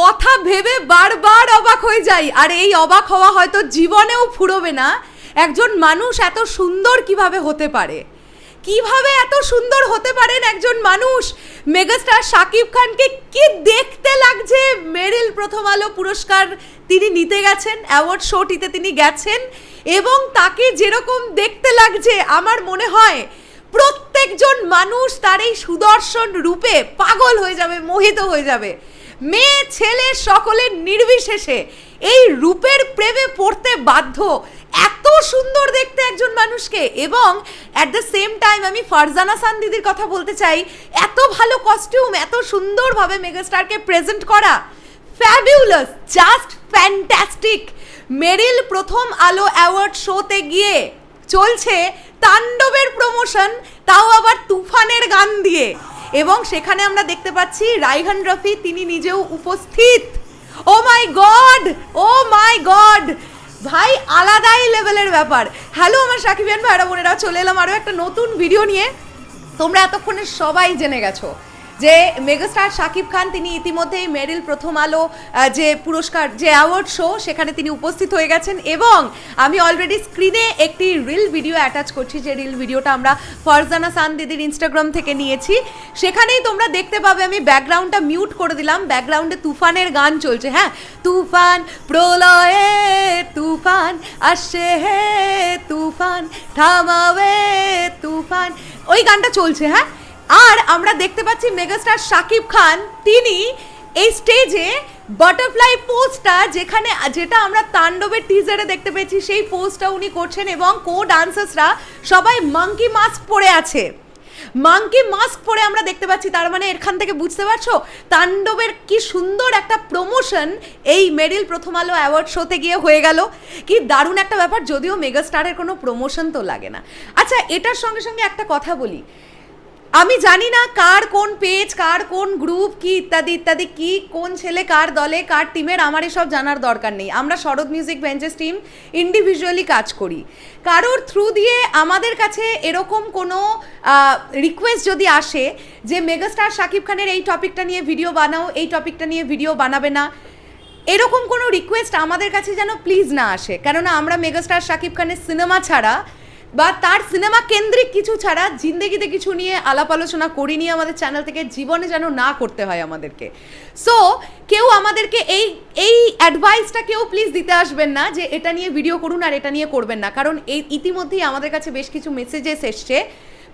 কথা ভেবে বারবার অবাক হয়ে যাই। আর এই অবাক হওয়া হয়তো জীবনেও ফুরোবে না। একজন মানুষ এত সুন্দর কীভাবে হতে পারে? কীভাবে এত সুন্দর হতে পারেন একজন মানুষ? মেগাস্টার শাকিব খানকে কি দেখতে লাগছে? মেরিল প্রথম আলো পুরস্কার তিনি নিতে গেছেন, অ্যাওয়ার্ড শোটিতে তিনি গেছেন, এবং তাকে যেরকম দেখতে লাগছে, আমার মনে হয় প্রত্যেকজন মানুষ তার এই সুদর্শন রূপে পাগল হয়ে যাবে, মোহিত হয়ে যাবে। মেয়ে, ছেলে সকলের নির্বিশেষে এই রূপের প্রেমে পড়তে বাধ্য। এত সুন্দর দেখতে একজন মানুষকে এবং অ্যাট দ্য সেম টাইম আমি ফারজানা সান দিদির কথা বলতে চাই, এত ভালো কস্টিউম এত সুন্দরভাবে মেগাস্টারকে প্রেজেন্ট করা। Fabulous just fantastic Meril Prothom Alo award শোতে গিয়ে চলছে তাণ্ডবের প্রমোশন তাও আবার তুফানের গান দিয়ে। এবং সেখানে আমরা দেখতে পাচ্ছি রাইহান রফি, তিনি নিজেও উপস্থিত। Oh my god! Oh my God! ভাই, আলাদাই লেভেলের ব্যাপার। হ্যালো, আমার সাকিবিয়ান ভাইরা বোনেরা, চলে এলাম আরও একটা নতুন ভিডিও নিয়ে। তোমরা এতক্ষণে সবাই জেনে গেছো। যে মেগাস্টার শাকিব খান, তিনি ইতিমধ্যেই মেরিল প্রথম আলো যে পুরস্কার, যে অ্যাওয়ার্ড শো, সেখানে তিনি উপস্থিত হয়ে গেছেন এবং আমি অলরেডি স্ক্রিনে একটি রিল ভিডিও অ্যাটাচ করছি, যে রিল ভিডিওটা আমরা ফরজানা সান দিদির ইনস্টাগ্রাম থেকে নিয়েছি। সেখানেই তোমরা দেখতে পাবে, আমি ব্যাকগ্রাউন্ডটা মিউট করে দিলাম। ব্যাকগ্রাউন্ডে তুফানের গান চলছে হ্যাঁ? তুফান প্রলয়ে, তুফান আসে হে তুফান থামাবে, তুফান। ওই গানটা চলছে হ্যাঁ? আর আমরা দেখতে পাচ্ছি মেগাস্টার শাকিব খান। তিনি এই স্টেজে বাটারফ্লাই পোস্টটা যেখানে, যেটা আমরা তাণ্ডবের টিজারে দেখতে পেয়েছি, সেই পোস্টটা উনি করছেন এবং কো ডান্সার্সরা সবাই মাঙ্কি মাস্ক পরে আছে। মাঙ্কি মাস্ক পরে আমরা দেখতে পাচ্ছি, তার মানে এখান থেকে বুঝতে পারছ, তাণ্ডবের কি সুন্দর একটা প্রমোশন এই মেরিল প্রথম আলো অ্যাওয়ার্ড শোতে গিয়ে হয়ে গেল। কি দারুণ একটা ব্যাপার, যদিও মেগাস্টারের কোনো প্রমোশন তো লাগে না। আচ্ছা এটার সঙ্গে সঙ্গে একটা কথা বলি। আমি জানি না কার কোন পেজ কার কোন গ্রুপ কি ইত্যাদি ইত্যাদি, কি কোন ছেলে কার দলে, কার টিমের আমার এসব জানার দরকার নেই। আমরা Sharat music benches team individually কাজ করি। কারোর থ্রু দিয়ে আমাদের কাছে এরকম কোনো রিকোয়েস্ট যদি আসে যে মেগাস্টার শাকিব খানের এই টপিকটা নিয়ে ভিডিও বানাও, এই টপিকটা নিয়ে ভিডিও বানাবে না। এরকম কোনো রিকোয়েস্ট আমাদের কাছে যেন প্লিজ না আসে। কেননা আমরা মেগাস্টার শাকিব খানের সিনেমা ছাড়া বা তার সিনেমা কেন্দ্রিক কিছু ছাড়া জিন্দেগিতে কিছু নিয়ে আলাপ আলোচনা করিনি আমাদের চ্যানেল থেকে, জীবনে যেন না করতে হয় আমাদেরকে। সো কেউ আমাদেরকে এই এই অ্যাডভাইসটা কেউ প্লিজ দিতে আসবেন না যে এটা নিয়ে ভিডিও করুন আর এটা নিয়ে করবেন না। কারণ এই, ইতিমধ্যেই আমাদের কাছে বেশ কিছু মেসেজেস এসছে।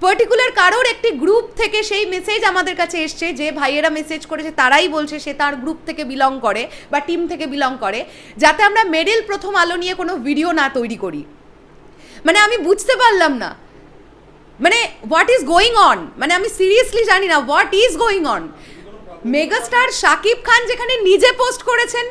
পার্টিকুলার কারোর একটি গ্রুপ থেকে সেই মেসেজ আমাদের কাছে এসছে যে ভাইয়েরা মেসেজ করেছে, তারাই বলছে সে তার গ্রুপ থেকে বিলং করে বা টিম থেকে বিলং করে। যাতে আমরা মেডেল প্রথম আলো নিয়ে কোনো ভিডিও না তৈরি করি। মানে আমি বুঝতে পারলাম না। মানে হোয়াট ইজ গোয়িং অন মানে আমি সিরিয়াসলি জানি না what is going on megastar Shakib Khan যেখানে নিজে পোস্ট করেছেন,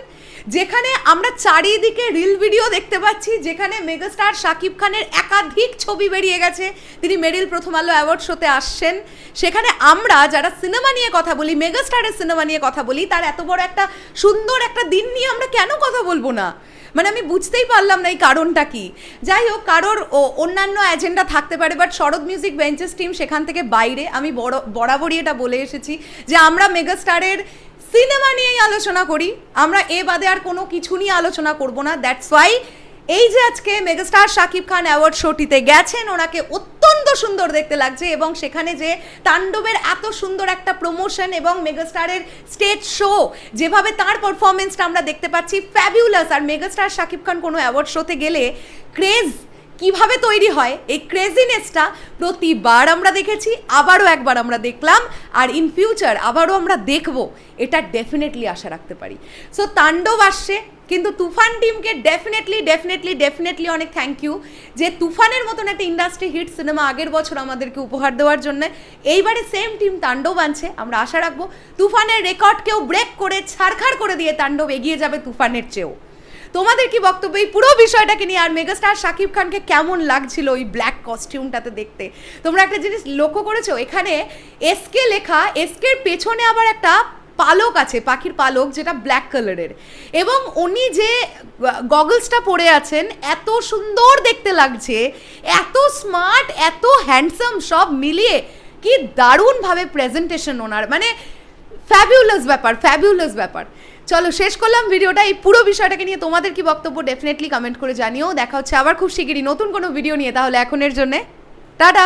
যেখানে আমরা চারিদিকে রিল ভিডিও দেখতে পাচ্ছি, যেখানে মেগাস্টার শাকিব খানের একাধিক ছবি বেরিয়ে গেছে। তিনি মেরিল প্রথম আলো অ্যাওয়ার্ড শোতে আসছেন। সেখানে আমরা যারা সিনেমা নিয়ে কথা বলি মেগাস্টারের সিনেমা নিয়ে কথা বলি, তার এত বড় একটা সুন্দর একটা দিন নিয়ে আমরা কেন কথা বলব না? মানে আমি বুঝতেই পারলাম না এই কারণটা কি। যাই হোক, কারোর অন্যান্য এজেন্ডা থাকতে পারে but Sharat music benches team সেখান থেকে বাইরে। আমি বড়, বরাবরই এটা বলে এসেছি যে আমরা মেগাস্টারের সিনেমা নিয়েই আলোচনা করি। আমরা এ বাদে আর কোনো কিছু নিয়ে আলোচনা করব না। দ্যাটস ওয়াই এই যে আজকে মেগাস্টার শাকিব খান অ্যাওয়ার্ড শোটিতে গেছেন, ওনাকে অত্যন্ত সুন্দর দেখতে লাগছে এবং সেখানে যে তাণ্ডবের এত সুন্দর একটা প্রমোশন এবং মেগাস্টারের স্টেজ শো যেভাবে তার পারফরমেন্সটা আমরা দেখতে পাচ্ছি ফ্যাবিউলাস আর মেগাস্টার শাকিব খান কোনো অ্যাওয়ার্ড শোতে গেলে ক্রেজ কীভাবে তৈরি হয়? এই ক্রেজিনেসটা প্রতিবার আমরা দেখেছি, আবারও একবার আমরা দেখলাম, আর ইন ফিউচার আবারও আমরা দেখব। এটা ডেফিনেটলি আশা রাখতে পারি। সো তাণ্ডব আসছে, কিন্তু তুফান টিমকে ডেফিনেটলি ডেফিনেটলি ডেফিনেটলি অনেক থ্যাংক ইউ যে তুফানের মতন একটা ইন্ডাস্ট্রি হিট সিনেমা আগের বছর আমাদেরকে উপহার দেওয়ার জন্য। এইবারে সেম টিম তাণ্ডব আনছে, আমরা আশা রাখব। তুফানের রেকর্ডকেও ব্রেক করে, ছাড়খাড় করে দিয়ে তাণ্ডব এগিয়ে যাবে তুফানের চেয়েও। তোমাদের কি বক্তব্য? এই পুরো বিষয়টাকে নিয়ে আর মেগাস্টার শাকিব খানকে কেমন লাগছিল ওই ব্ল্যাক কস্টিউমটাতে দেখতে? তোমরা একটা জিনিস লক্ষ্য করেছ? এখানে এসকে লেখা এসকের পেছনে আবার একটা পালক আছে, পাখির পালক, যেটা ব্ল্যাক কালারের এবং উনি যে গগলসটা পরে আছেন, এত সুন্দর দেখতে লাগছে, এত স্মার্ট এত হ্যান্ডসাম সব মিলিয়ে, কি দারুণভাবে প্রেজেন্টেশন ওনার। মানে ফ্যাবিউলাস ব্যাপার ফ্যাবিউলাস ব্যাপার। চলো শেষ করলাম ভিডিওটা, এই পুরো বিষয়টাকে নিয়ে তোমাদের কি বক্তব্য ডেফিনেটলি কমেন্ট করে জানিও। দেখা হচ্ছে আবার খুব শিগগিরই নতুন কোনো ভিডিও নিয়ে, তাহলে এখনের জন্যে। টাটা!